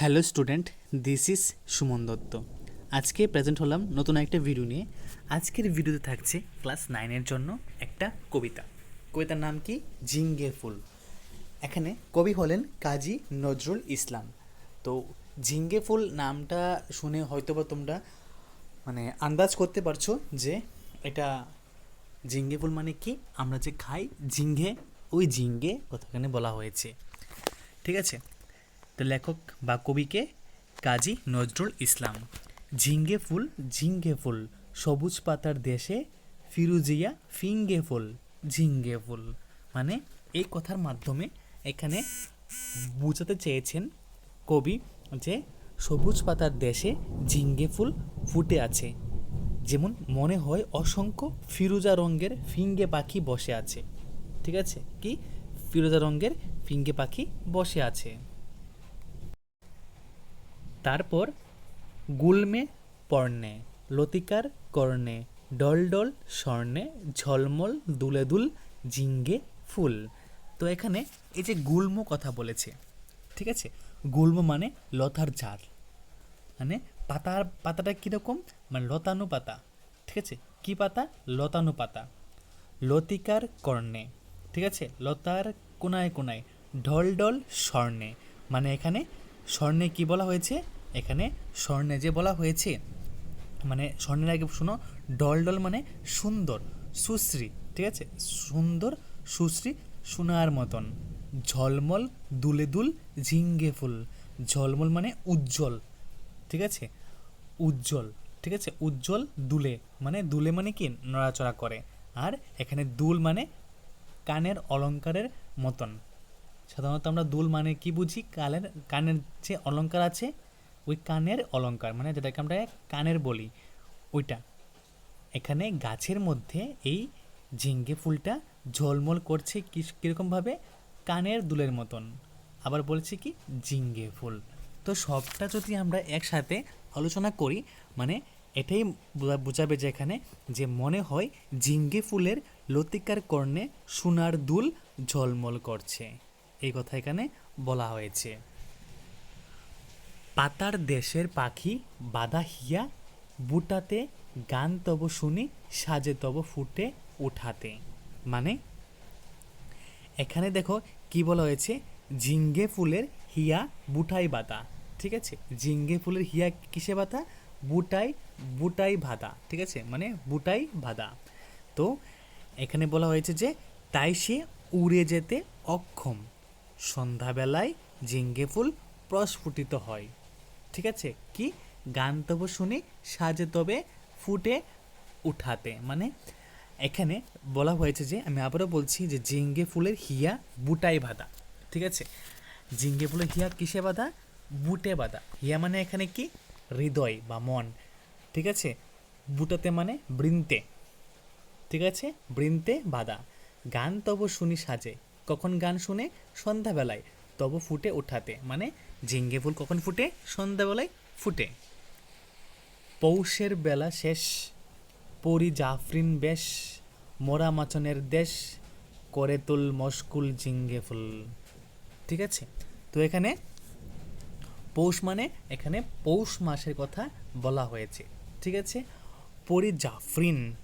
Hello student, this is Suman Dutta. আজকে present হলাম নতুন একটা ভিডিও নিয়ে। আজকের ভিডিওতে থাকছে ক্লাস নাইনের জন্য একটা কবিতা। কবিতার নাম কি? জিঙ্গে ফুল। এখানে কবি হলেন কাজী নজরুল ইসলাম। তো ঝিঙ্গে ফুল নামটা শুনে হয়তো বা তোমরা মানে আন্দাজ করতে পারছ যে এটা ঝিঙ্গে ফুল মানে কি? আমরা যে খাই ঝিঙ্গে, ওই ঝিঙ্গে কথাখানে বলা হয়েছে। ঠিক আছে? তো লেখক বা কবিকে কাজী নজরুল ইসলাম। ঝিঙ্গে ফুল ঝিঙ্গে ফুল, সবুজ পাতার দেশে ফিরুজিয়া ফিঙ্গে ফুল, ঝিঙ্গে ফুল। মানে এই কথার মাধ্যমে এখানে বোঝাতে চেয়েছেন কবি যে সবুজ পাতার দেশে ঝিঙ্গে ফুল ফুটে আছে। যেমন মনে হয় অসংখ্য ফিরুজা রঙের ফিঙ্গে পাখি বসে আছে। ঠিক আছে? কি? ফিরোজা রঙের ফিঙ্গে পাখি বসে আছে। তারপর গুলমে পর্ণে, লতিকার কর্ণে ডল ডল স্বর্ণে, ঝলমল দুলে দুল জিঙ্গে ফুল। তো এখানে এই যে গুল্ম কথা বলেছে, ঠিক আছে? গুল্ম মানে লতার ঝাড় মানে পাতার, পাতাটা কীরকম? মানে লতানো পাতা ঠিক আছে? কি পাতা? লতানো পাতা লতিকার কর্ণে, ঠিক আছে? লতার কোনায় কোনায় ঢল ঢল স্বর্ণে। মানে এখানে স্বর্ণে কি বলা হয়েছে? এখানে স্বর্ণে যে বলা হয়েছে মানে স্বর্ণের আগে শোনো ডল ডল মানে সুন্দর, সুশ্রী, ঠিক আছে? সুন্দর, সুশ্রী, সোনার মতন। ঝলমল, দুলে দুল, ঝিঙ্গে ফুল। ঝলমল মানে উজ্জ্বল, ঠিক আছে? উজ্জ্বল, ঠিক আছে? উজ্জ্বল, দুলে। মানে দুলে মানে কি? নড়াচড়া করে। আর এখানে দুল মানে কানের অলংকারের মতন। সাধারণত আমরা দুল মানে কি বুঝি? কানের কানের যে অলঙ্কার আছে, ওই কানের অলঙ্কার মানে যেটাকে আমরা কানের বলি, ওইটা। এখানে গাছের মধ্যে এই ঝিঙ্গে ফুলটা ঝলমল করছে কীরকমভাবে কানের দুলের মতন। আবার বলছে কি, ঝিঙ্গে ফুল। তো সবটা যদি আমরা একসাথে আলোচনা করি মানে এটাই বোঝা- বোঝাবে যে এখানে যে মনে হয় ঝিঙ্গে ফুলের লতিকার কর্ণে সোনার দুল ঝলমল করছে। এই কথা এখানে বলা হয়েছে। পাতার দেশের পাখি বাধা হিয়া, বুটাতে গান তব শুনি, সাজে তব ফুটে উঠাতে। মানে এখানে দেখো কি বলা হয়েছে? জিঙ্গে ফুলের হিয়া, বুটাই বাতা ঠিক আছে? জিঙ্গে ফুলের হিয়া কিসে বাতা বুটাই বুটাই ভাদা ঠিক আছে? মানে বুটাই ভাদা তো, এখানে বলা হয়েছে যে, তাই সে উড়ে যেতে অক্ষম। সন্ধ্যাবেলায় জিঙ্গে ফুল প্রস্ফুটিত হয়। ঠিক আছে? কি? গান তবে শুনে সাজে তবে ফুটে উঠাতে। মানে এখানে বলা হয়েছে যে, আমি আবারও বলছি যে জিঙ্গে ফুলের হিয়া বুটাই বাঁধা। ঠিক আছে? জিঙ্গে ফুলের হিয়া কিসে বাঁধা? বুটে বাঁধা। হিয়া মানে এখানে কি? হৃদয় বা মন। ঠিক আছে? বুটাতে মানে বৃন্তে। ঠিক আছে? বৃন্তে বাধা। গান তব শুনি সাজে। কখন গান শুনে? সন্ধ্যাবেলায়। তব ফুটে ওঠাতে। মানে ঝিঙ্গে ফুল কখন ফুটে? সন্ধ্যাবেলায় ফুটে। পৌষের বেলা শেষ। পরি জাফরিন বেশ। মোরা মাচনের দেশ। করে তুল মস্কুল ঝিঙ্গে ফুল। ঠিক আছে? তো এখানে পৌষ মানে এখানে পৌষ মাসের কথা বলা হয়েছে। ঠিক আছে? পরি জাফরিন।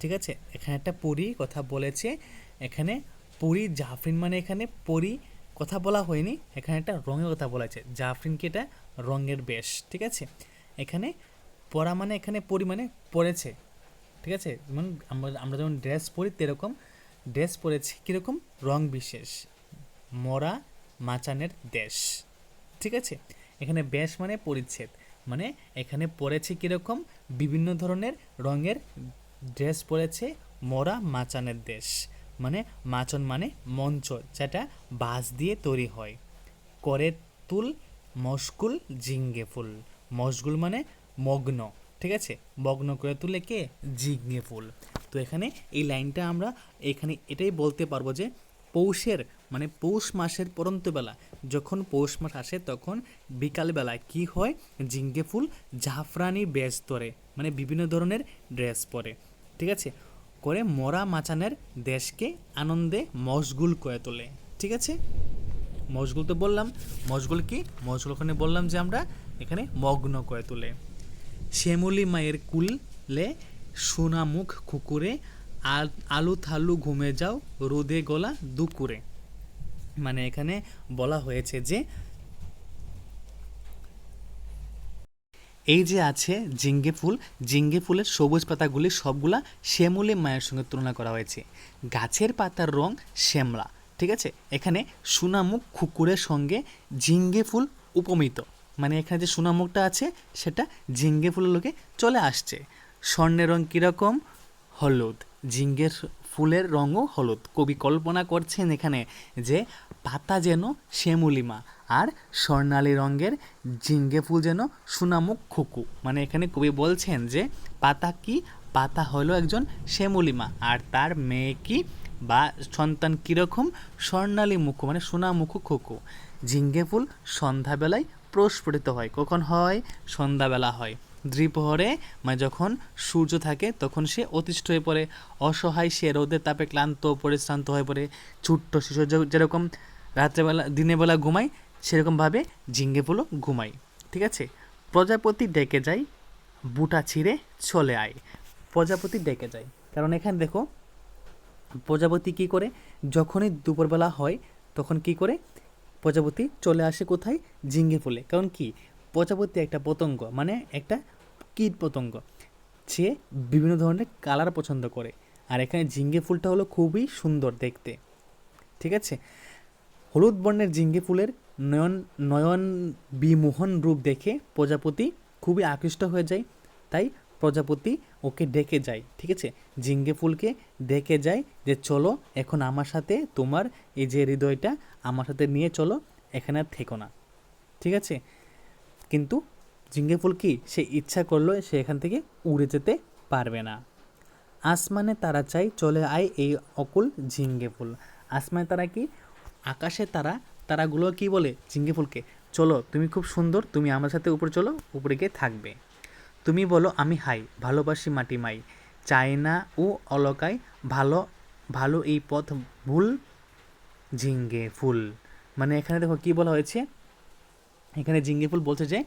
ঠিক আছে? এখানে একটা পরি কথা বলেছে। এখানে পরি, জাফরিন মানে এখানে পরি, কথা বলা হয়নি। এখানে একটা রঙের কথা বলা হয়েছে জাফরিন কি এটা রঙের বেশ, ঠিক আছে? এখানে পরা মানে এখানে পরি মানে পরেছে ঠিক আছে? যেমন আমরা আমরা যেমন ড্রেস পরি তেরকম, ড্রেস পরেছি কীরকম? রং বিশেষ, মরা মাচানের দেশ, ঠিক আছে? এখানে বেশ মানে পরিচ্ছেদ মানে এখানে পড়েছে কীরকম? বিভিন্ন ধরনের রঙের ড্রেস পরেছে মরা মাচানের দেশ। মানে মাচন মানে মঞ্চ, যেটা বাঁশ দিয়ে তৈরি হয়। করে তুল মশগুল জিঙ্গে ফুল। মশগুল মানে মগ্ন, ঠিক আছে? মগ্ন করে তুলে কে? জিঙ্গে ফুল। তো এখানে এই লাইনটা আমরা এখানে এটাই বলতে পারব যে পৌষের মানে পৌষ মাসের পরন্তবেলা, যখন পৌষ মাস আসে তখন বিকালবেলা কি হয়? জিঙ্গে ফুল, জাফরানি বেশ ধরে মানে বিভিন্ন ধরনের ড্রেস পরে, ঠিক আছে? করে মরা মাচানের দেশকে আনন্দে মশগুল করে তোলে, ঠিক আছে? মশগুল তো বললাম, মশগুল কি? মশগুল ওখানে বললাম যে আমরা এখানে মগ্ন করে তোলে। শ্যামলী মায়ের কুলে সোনা মুখ কুকুরে, আলু থালু ঘুমে যাও রোদে গলা দুকুরে। মানে এখানে বলা হয়েছে যে এই যে আছে জিঙ্গে ফুল জিঙ্গে ফুলের সবুজ পাতাগুলি সবগুলা শ্যামলী মায়ের সঙ্গে তুলনা করা হয়েছে। গাছের পাতার রং শ্যামলা, ঠিক আছে? এখানে সুনামুখ কুকুরের সঙ্গে জিঙ্গে ফুল উপমিত। মানে এখানে যে সুনামুখটা আছে, সেটা জিঙ্গে ফুলের লোকে চলে আসছে। স্বর্ণের রং কীরকম? হলুদ। জিঙ্গের ফুলের রঙও হলুদ। কবি কল্পনা করছেন এখানে যে পাতা যেন শ্যামলিমা আর স্বর্ণালী রঙের জিঙ্গে ফুল যেন সুনামুখ খুকু। মানে এখানে কবি বলছেন যে, পাতা কি? পাতা হলো একজন শ্যামলিমা, আর তার মেয়ে কি? বা সন্তান কীরকম? স্বর্ণালী মুখ মানে সোনামুখ খুকু। ঝিঙ্গে ফুল সন্ধ্যাবেলায় প্রস্ফুটিত হয়। কখন হয়? সন্ধ্যাবেলা হয়। দ্বিপ্রহরে মানে যখন সূর্য থাকে, তখন সে অতিষ্ঠ হয়ে পড়ে। অসহায় সে রোদের তাপে ক্লান্ত, পরিশ্রান্ত হয়ে পড়ে। ছোট্ট শিশু যেরকম রাত্রেবেলা দিনের বেলা ঘুমায় সেরকমভাবে ঝিঙ্গে ফুলও ঘুমায়, ঠিক আছে? প্রজাপতি ডেকে যায়, বুটা ছিঁড়ে চলে আয়। প্রজাপতি ডেকে যায়। কারণ এখানে দেখো, প্রজাপতি কি করে? যখনই দুপুরবেলা হয়, তখন কি করে? প্রজাপতি চলে আসে কোথায়? ঝিঙ্গে ফুলে। কারণ কি? প্রজাপতি একটা পতঙ্গ মানে একটা কীট পতঙ্গ। সে বিভিন্ন ধরনের কালার পছন্দ করে। আর এখানে ঝিঙ্গে ফুলটা হলো খুবই সুন্দর দেখতে, ঠিক আছে? হলুদ বর্ণের ঝিঙ্গে ফুলের নয়ন নয়ন বিমোহন রূপ দেখে প্রজাপতি খুবই আকৃষ্ট হয়ে যায়। তাই প্রজাপতি ওকে ডেকে যায়, ঠিক আছে? ঝিঙ্গে ফুলকে ডেকে যায় যে, চলো, এখন আমার সাথে তোমার এই যে হৃদয়টা, আমার সাথে নিয়ে চলো, এখানে আর থেকো না। ঠিক আছে? কিন্তু ঝিঙ্গে ফুল কি, সে ইচ্ছা করল সে এখান থেকে উড়ে যেতে পারবে না। আসমানে তারা চাই চলে আয় এই অকুল ঝিঙ্গে ফুল। আসমানে তারা কি, আকাশে তারা তারাগুলো কি বলে? ঝিঙ্গে ফুলকে। চলো, তুমি খুব সুন্দর, তুমি আমার সাথে উপরে চলো, উপরে গিয়ে থাকবে। তুমি বলো, আমি হাই, ভালোবাসি মাটি মাই। চাই না ও অলকায় ভালো ভালো এই পথ ভুল ঝিঙ্গে ফুল। মানে এখানে দেখো কি বলা হয়েছে? এখানে ঝিঙ্গে ফুল বলছে যে,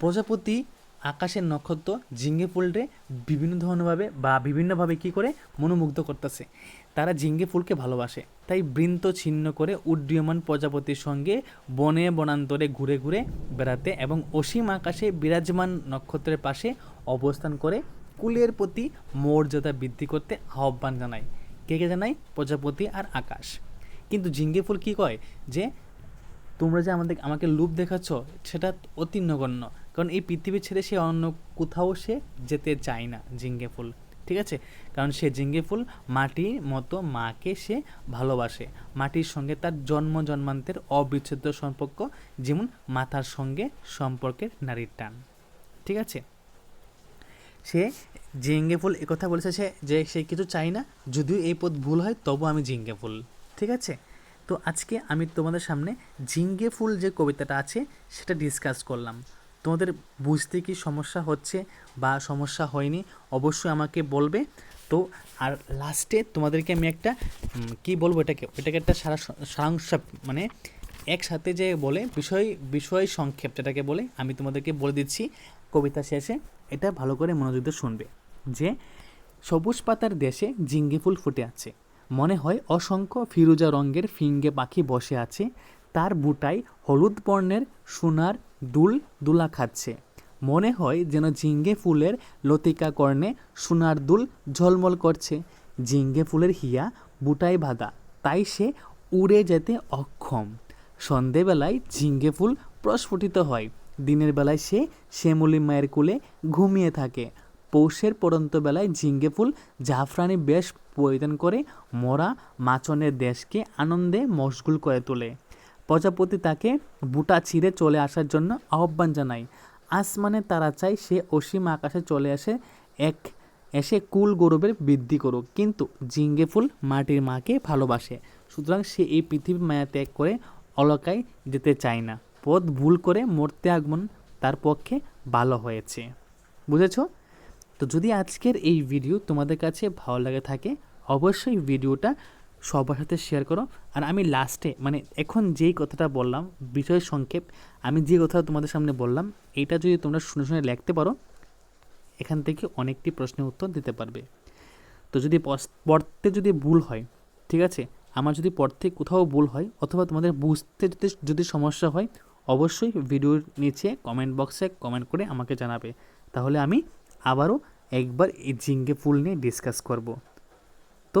প্রজাপতি আকাশের নক্ষত্র ঝিঙ্গে ফুলরে বিভিন্ন ধরনেরভাবে বা বিভিন্নভাবে কি করে মনোমুগ্ধ করতেছে। তারা ঝিঙ্গে ফুলকে ভালোবাসে। তাই বৃন্ত ছিন্ন করে উড্ডীয়মান প্রজাপতির সঙ্গে বনে বনান্তরে ঘুরে ঘুরে বেড়াতে এবং অসীম আকাশে বিরাজমান নক্ষত্রের পাশে অবস্থান করে কুলের প্রতি মর্যাদা বৃদ্ধি করতে আহ্বান জানায়। কে কে জানায়? প্রজাপতি আর আকাশ। কিন্তু ঝিঙ্গে ফুল কী কয়? যে, তোমরা যে আমাদের, আমাকে লুপ দেখাচ্ছ, সেটা অতি নগণ্য। কারণ এই পৃথিবী ছেড়ে সে অন্য কোথাও সে যেতে চায় না জিঙ্গে ফুল, ঠিক আছে? কারণ সে জিঙ্গে ফুল মাটির মতো মাকে সে ভালোবাসে। মাটির সঙ্গে তার জন্ম জন্মান্তের অবিচ্ছেদ্য সম্পর্ক, যেমন মাথার সঙ্গে সম্পর্কের নারীর টান, ঠিক আছে? সে জিঙ্গে ফুল একথা বলেছে সে যে সে কিছু চাই না, যদিও এই পথ ভুল হয় তবু আমি জিঙ্গে ফুল, ঠিক আছে? তো আজকে আমি তোমাদের সামনে জিঙ্গে ফুল যে কবিতাটা আছে, সেটা ডিসকাস করলাম। তোমাদের বুঝতে কি সমস্যা হচ্ছে বা সমস্যা হয়নি, অবশ্যই আমাকে বলবে। তো, আর লাস্টে তোমাদেরকে আমি একটা কি বলব এটাকে? এটাকে একটা সারা সারাংশ মানে একসাথে যে বলে, বিষয় বিষয় সংক্ষেপ যেটাকে বলে, আমি তোমাদেরকে বলে দিচ্ছি কবিতা শেষে। এটা ভালো করে মনোযোগ দিয়ে শুনবে যে, সবুজ পাতার দেশে জিঙ্গি ফুল ফুটে আছে। মনে হয় অসংখ্য ফিরুজা রঙের ফিঙ্গে পাখি বসে আছে। তার বুটায় হলুদ বর্ণের সোনার দুল দুলা খাচ্ছে। মনে হয় যেন ঝিঙ্গে ফুলের লতিকা কর্ণে সোনার দুল ঝলমল করছে। ঝিঙ্গে ফুলের হিয়া বুটায় বাঁধা, তাই সে উড়ে যেতে অক্ষম। সন্ধেবেলায় ঝিঙ্গে ফুল প্রস্ফুটিত হয়। দিনের বেলায় সে শ্যামলী মায়ের কোলে ঘুমিয়ে থাকে। পৌষের পড়ন্ত বেলায় ঝিঙ্গে ফুল জাফরানি বেশ পরিধান করে মরা মাচনের দেশকে আনন্দে মশগুল করে তোলে। প্রজাপতি তাকে বুটা ছিঁড়ে চলে আসার জন্য আহ্বান জানায়। আসমানে তারা চায় সে অসীম আকাশে চলে আসে, এক এসে কুল গৌরবের বৃদ্ধি করুক। কিন্তু জিঙ্গে ফুল মাটির মাকে ভালোবাসে। সুতরাং সে এই পৃথিবী মায়া ত্যাগ করে অলকায় যেতে চায় না। পথ ভুল করে মরতে আগমন তার পক্ষে ভালো হয়েছে। বুঝেছ? তো যদি আজকের এই ভিডিও তোমাদের কাছে ভালো লাগে থাকে, অবশ্যই ভিডিওটা সবার সাথে শেয়ার করো। আর আমি লাস্টে মানে এখন যেই কথাটা বললাম, বিষয় সংক্ষেপ, আমি যে কথা তোমাদের সামনে বললাম এটা যদি তোমরা শুনে শুনে লিখতে পারো, এখান থেকে অনেকটি প্রশ্নের উত্তর দিতে পারবে। তো যদি পড়তে যদি ভুল হয়, ঠিক আছে? আমার যদি পড়তে কোথাও ভুল হয়, অথবা তোমাদের বুঝতে যদি যদি সমস্যা হয়, অবশ্যই ভিডিওর নিচে কমেন্ট বক্সে কমেন্ট করে আমাকে জানাবে। তাহলে আমি আবারও একবার এই জিঙ্গে ফুল নিয়ে ডিসকাস করব। তো